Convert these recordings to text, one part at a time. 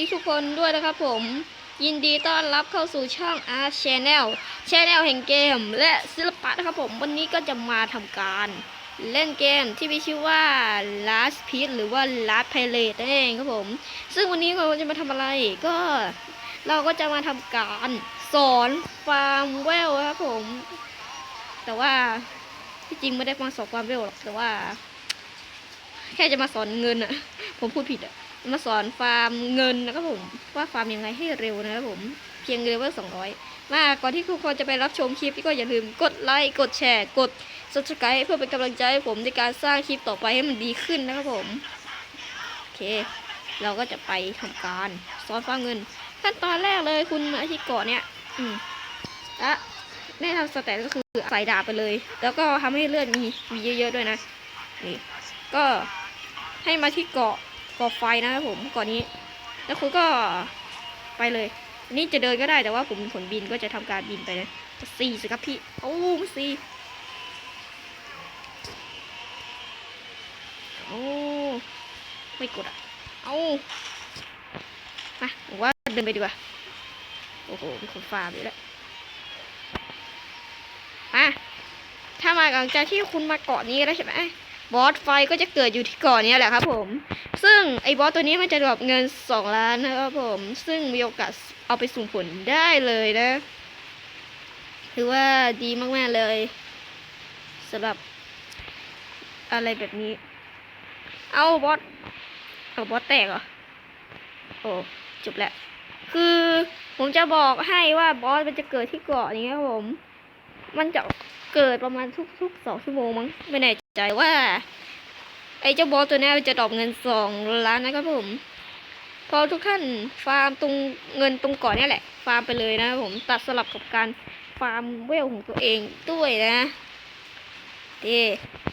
ดีทุกคนด้วยนะครับผม ยินดีต้อนรับเข้าสู่ช่อง R Channel Channel แห่งเกม และศิลปะนะครับผม วันนี้ก็จะมาทำการเล่นเกมที่มีชื่อว่า Last Piece หรือว่า Last Pirate นั่นเองครับผม ซึ่งวันนี้เราจะมาทำอะไรก็เราก็จะมาทำการสอนฟาร์มเวลครับผม แต่ว่าที่จริงไม่ได้มาสอนฟาร์มเวลหรอกแต่ว่า แค่จะมาสอนเงินอะผมพูดผิดอะ มาสอนฟาร์มเงินนะครับผมว่าฟาร์มยังไงให้เร็วนะครับผมเพียงเลเวลสองร้อยมาก่อนที่ทุกคนจะไปรับชมคลิปก็อย่าลืมกดไลค์กดแชร์ กด subscribe เพื่อเป็นกำลังใจให้ผมในการสร้างคลิปต่อไปให้มันดีขึ้นนะครับผมโอเค เราก็จะไปทำการสอนฟาร์มเงิน ขั้นตอนแรกเลยคุณมาที่เกาะเนี่ย อืมและแม่ทำสแตทก็คือใส่ดาบไปเลย แล้วก็ทำให้เลือดมีมีเยอะๆด้วยนะนี่ก็ให้มาที่เกาะ กาะไฟนะครับผมเกาะนี้ แล้วคุณก็ไปเลย นี่จะเดินก็ได้แต่ว่าผมผลบินก็จะทำการบินไปนะสี่สิครับพี่โอ้มสี่โอ้ไม่กดอะเอามาผมว่าเดินไปดีกว่าโอ้โหมีคนฟาร์มอยู่แล้วมาถ้ามาหลังจากที่คุณมาเกาะนี้แล้วใช่ไหมบอสไฟก็จะเกิดอยู่ที่เกาะนี้แหละครับผม ซึ่งไอ้บอสตัวนี้มันจะดรอปเงิน 2 ล้านนะครับผม ซึ่งมีโอกาสเอาไปสุ่มผลได้เลยนะ ถือว่าดีมาก ๆ เลยสำหรับอะไรแบบนี้ เอาบอส เอาบอสแตกเหรอ โอ้จบแล้ว คือผมจะบอกให้ว่าบอสมันจะเกิดที่เกาะนี้ครับผม มันจะเกิดประมาณทุกๆสองชั่วโมงมั้ง ไม่แน่ใจว่า ไอ้เจ้าบอสตัวนี้จะดรอปเงินสองล้านนะครับผม พอทุกท่านฟาร์มตรงเงินตรงก่อนเนี่ยแหละ ฟาร์มไปเลยนะครับผมตัดสลับกับการฟาร์มเวลของตัวเองด้วยนะเด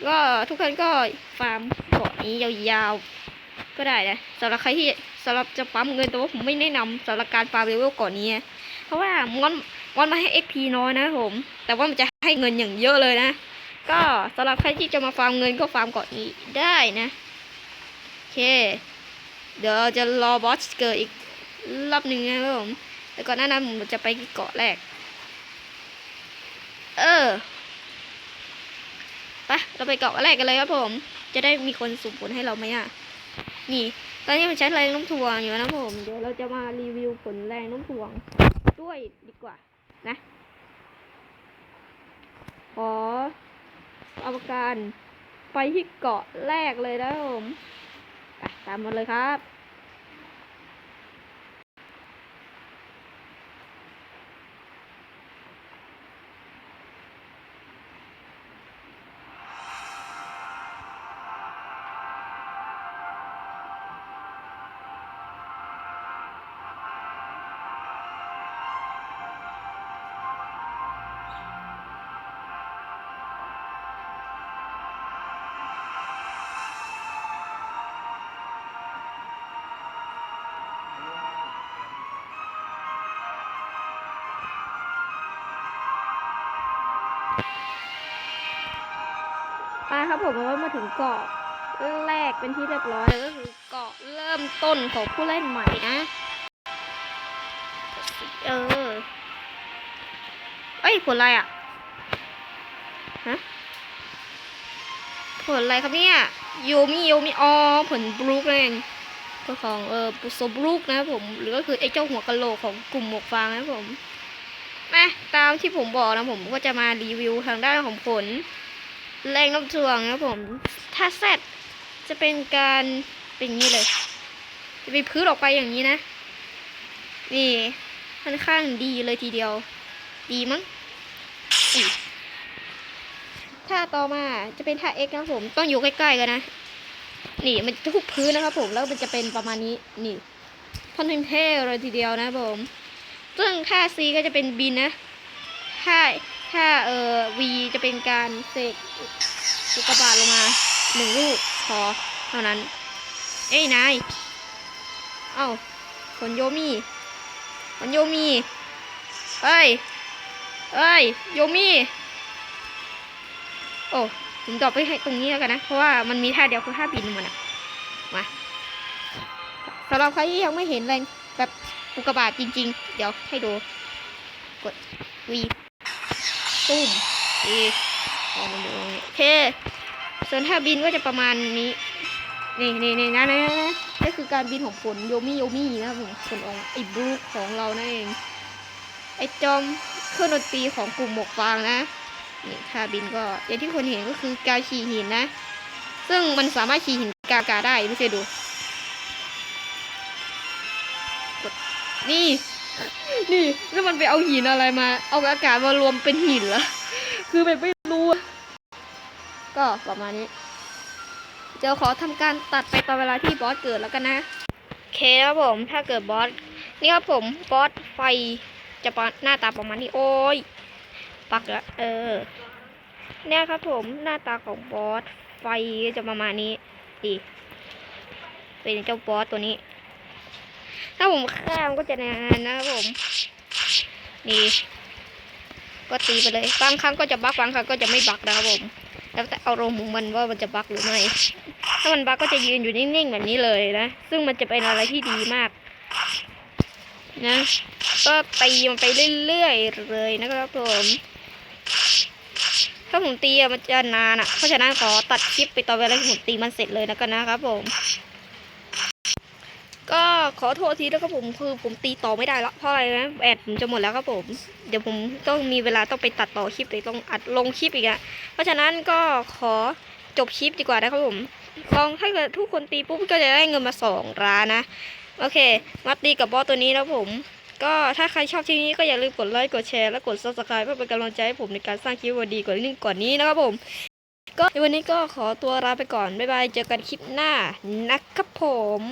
ก็ทุกท่านก็ฟาร์มเกาะนี้ยาวๆก็ได้นะสำหรับใครที่สำหรับจะปั๊มเงินแต่ว่าผมไม่แนะนำสำหรับการฟาร์มเลเวลเก่อนนี้เพราะว่ามอนมอนมาให้ XP น้อยนะครับผม แต่ว่ามันจะให้เงินอย่างเยอะเลยนะ ก็สำหรับใครที่จะมาฟาร์มเงินก็ฟาร์มเกาะนี้ได้นะโอเค เดี๋ยวเราจะรอบอสเกิดอีกรอบหนึ่งนะครับผมแต่ก่อนหน้านั้นผมจะไปเกาะแรก เออไปเราไปเกาะแรกกันเลยครับผม จะได้มีคนสุ่มผลให้เราไหมอะ นี่ ตอนนี้มันใช้แรงน้มถ่วงอยู่นะผม เดี๋ยวเราจะมารีวิวผลแรงน้มถ่วงด้วยดีกว่านะ ขอ อากาศไปที่เกาะแรกเลยนะครับผมไปตามมาเลยครับ ครับผมก็มาถึงเกาะแรกเป็นที่เรียบร้อยแล้วก็คือเกาะเริ่มต้นของผู้เล่นใหม่นะ เออ เอ้ยผลอะไรอะ ฮะ ผลอะไรครับเนี่ยโยมิโยมิออผลบลูกเองตัวของเออปุโซบลูกนะครับผม หรือก็คือไอ้เจ้าหัวกะโหลกของกลุ่มหมวกฟางนะครับผมมาตามที่ผมบอกนะผมก็จะมารีวิวทางด้านของผล แรงน้ำถ่วงนะผม ถ้าแซดจะเป็นการเป็นอย่างนี้เลย จะไปพื้นออกไปอย่างนี้นะ นี่ค่อนข้างดีเลยทีเดียว ดีมั้งถ้าต่อมาจะเป็นท่า X นะผม ต้องอยู่ใกล้ๆกันนะ นี่มันจะทุกพื้นนะครับผม แล้วมันจะเป็นประมาณนี้ นี่ค่อนข้างเท่เลยทีเดียวนะผม ซึ่งท่า C ก็จะเป็นบินนะถ้า ถ้าเอ่อ V จะเป็นการเสกลูกกระบาดลงมาหนึ่งลูกพอเท่านั้น เอ้ยนาย เอ้าผลโยมีผลโยมีเอ้ย เอ้ย โยมีโอ้ผมตอบไปให้ตรงนี้แล้วกันนะ เพราะว่ามันมีท่าเดียวคือท่าบินมันอะมาสำหรับใครที่ยังไม่เห็นแรงแบบอุกกาบาตจริง ๆ เดี๋ยวให้ดู กดวี ตุ้มดีลองดูโอเค ส่วนถ้าบินก็จะประมาณนี้ นี่นี่นี่นะนะนะนะนี่คือการบินของฝนโยมิโยมินะครับผมฝนของไอ้บรูของเรานั่นเอง ไอ้จอมเครื่องดนตรีของกลุ่มหมวกฟางนะ นี่ถ้าบินก็อย่างที่คนเห็นก็คือการขี่หินนะ ซึ่งมันสามารถขี่หินกากาได้ไม่ใช่ดู นี่ นี่แล้วมันไปเอาหินอะไรมา เอาอากาศมารวมเป็นหินเหรอคือแบบไม่รู้อะก็ประมาณนี้ เดี๋ยวขอทำการตัดไปตอนเวลาที่บอสเกิดแล้วกันนะโอเคครับผม ถ้าเกิดบอส นี่ครับผมบอสไฟจะปหน้าตาประมาณนี้โอ้ย ปักล้วเออ เนี่ยครับผมหน้าตาของบอสไฟจะประมาณนี้ดีเป็นเจ้าบอสตัวนี้ ถ้าผมฆ่ามันก็จะนานนะครับผม นี่ ก็ตีไปเลย บางครั้งก็จะบักบางครั้งก็จะไม่บักนะครับผม แล้วแต่เอารมณ์ของมันว่ามันจะบักหรือไม่ ถ้ามันบักก็จะยืนอยู่นิ่งๆแบบนี้เลยนะ ซึ่งมันจะเป็นอะไรที่ดีมาก นะ ก็ตีมันไปเรื่อยๆเลยนะครับผมถ้าผมตีมันจะนานอะ เพราะฉะนั้นขอตัดคลิปไปตอนเวลาที่ผมตีมันเสร็จเลยนะกันนะครับผม ก็ขอโทษทีนะครับผมคือผมตีต่อไม่ได้แล้วเพราะอะไรนะแอดผมจะหมดแล้วครับผม เดี๋ยวผมต้องมีเวลาต้องไปตัดต่อคลิปเลยต้องอัดลงคลิปอีกอะเพราะฉะนั้นก็ขอจบคลิปดีกว่านะครับผมลองถ้าเกิดทุกคนตีปุ๊บก็จะได้เงินมาสองล้านนะโอเค มาตีกับบอสตัวนี้แล้วผม ก็ถ้าใครชอบคลิปนี้ก็อย่าลืมกดไลค์กดแชร์และกด subscribe เพื่อเป็นกำลังใจให้ผมในการสร้างคลิปวิดีโอดีกว่านี้ก่อนนี้นะครับผมก็ในวันนี้ก็ขอตัวลาไปก่อน บ๊ายบาย เจอกันคลิปหน้านะครับผม